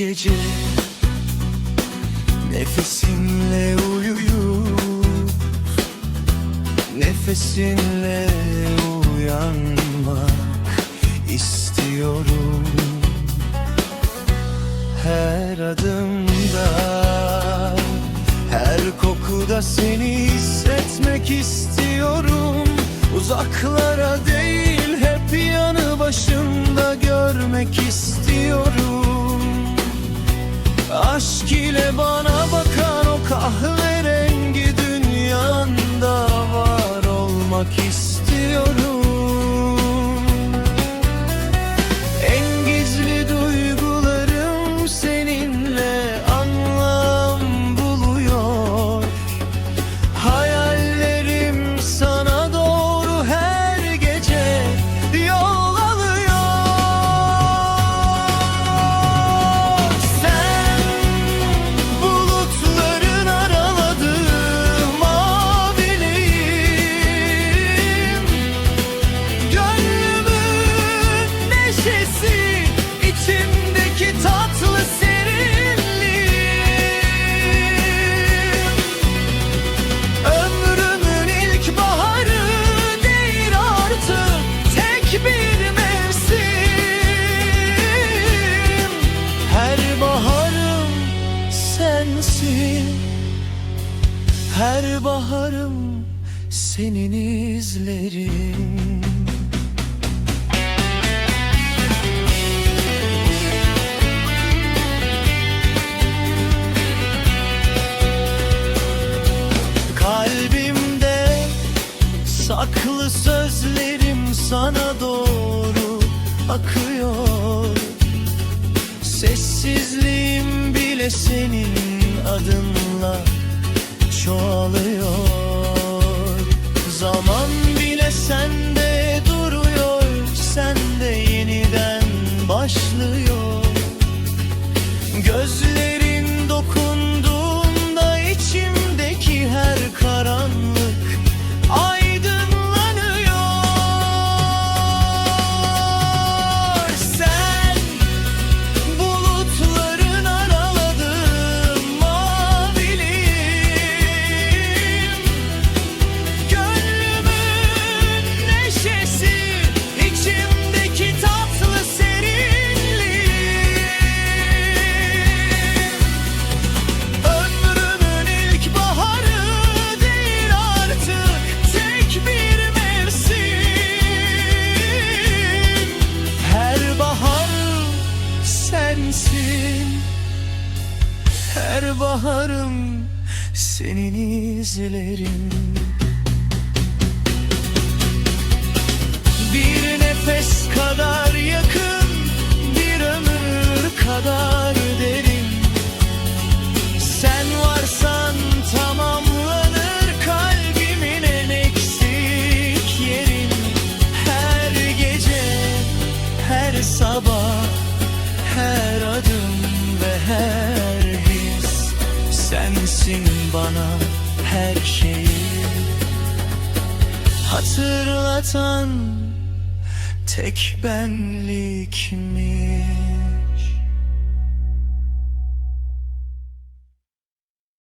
gece. Nefesinle uyuyup Nefesinle uyanmak istiyorum. Her adımda Her kokuda seni hissetmek istiyorum. Uzaklara değil hep yanı başımda görmek istiyorum sensin Her baharım senin izlerin. Kalbimde saklı sözlerim sana doğru akıyor. Sessizliğim bile senin adınla çoğalıyor. Zaman bile sende duruyor Sende yeniden başlıyor sensin. Her baharım senin izlerin. Bir nefes kadar yakın bir ömür kadar derin. Sen varsan tamamlanır kalbimin en eksik yerin. Her gece, her sabah, her adım ve her his Sensin bana her şeyi hatırlatan tek benlik mi?